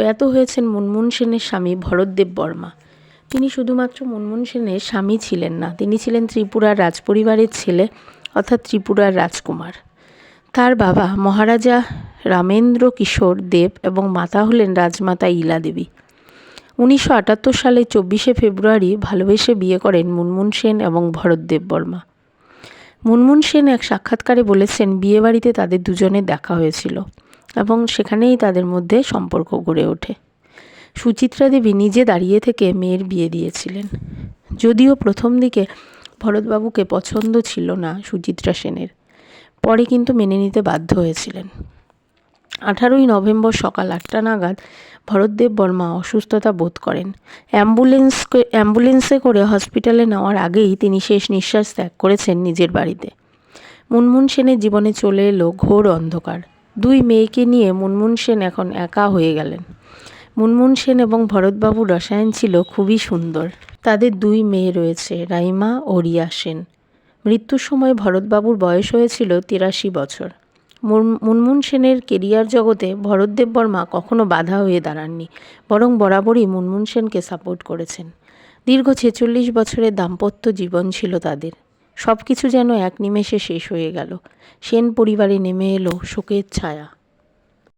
প্রয়াত হয়েছেন মুনমুন সেনের স্বামী ভরতদেব বর্মা। তিনি শুধুমাত্র মুনমুন সেনের স্বামী ছিলেন না, তিনি ছিলেন ত্রিপুরার রাজপরিবারের ছেলে, অর্থাৎ ত্রিপুরার রাজকুমার। তার বাবা মহারাজা রামেন্দ্র কিশোর দেব এবং মাতা হলেন রাজমাতা ইলা দেবী। উনিশশো আটাত্তর সালে চব্বিশে ফেব্রুয়ারি ভালোবেসে বিয়ে করেন মুনমুন সেন এবং ভরতদেব বর্মা। মুনমুন সেন এক সাক্ষাৎকারে বলেছেন, বিয়েবাড়িতে তাদের দুজনে দেখা হয়েছিল। এবং সেখানেই তাদের মধ্যে সম্পর্ক গড়ে ওঠে। সুচিত্রা দেবী নিজে দাঁড়িয়ে থেকে মেয়ের বিয়ে দিয়েছিলেন। যদিও প্রথম দিকে ভরতবাবুকে পছন্দ ছিল না সুচিত্রা সেনের, পরে কিন্তু মেনে নিতে বাধ্য হয়েছিলেন। আঠারোই নভেম্বর সকাল আটটা নাগাদ ভরতদেব বর্মা অসুস্থতা বোধ করেন। অ্যাম্বুলেন্সকে, অ্যাম্বুলেন্সে করে হসপিটালে নেওয়ার আগেই তিনি শেষ নিঃশ্বাস ত্যাগ করেছেন নিজের বাড়িতে। মুনমুন সেনের জীবনে চলে এলো ঘোর অন্ধকার। দুই মেয়েকে নিয়ে মুনমুন সেন এখন একা হয়ে গেলেন। মুনমুন সেন এবং ভরতবাবুর রসায়ন ছিল খুবই সুন্দর। তাদের দুই মেয়ে রয়েছে, রাইমা ও রিয়া সেন। মৃত্যুর সময় ভরতবাবুর বয়স হয়েছিল তিরাশি বছর। মুনমুন সেনের কেরিয়ার জগতে ভরতদেব বর্মা কখনো বাধা হয়ে দাঁড়াননি, বরং বরাবরই মুনমুন সেনকে সাপোর্ট করেছেন। দীর্ঘ ছেচল্লিশ বছরের দাম্পত্য জীবন ছিল তাদের। সব কিছু যেন এক নিমেষে শেষ হয়ে গেল। সেন পরিবারে নেমে এলো শোকের ছায়া।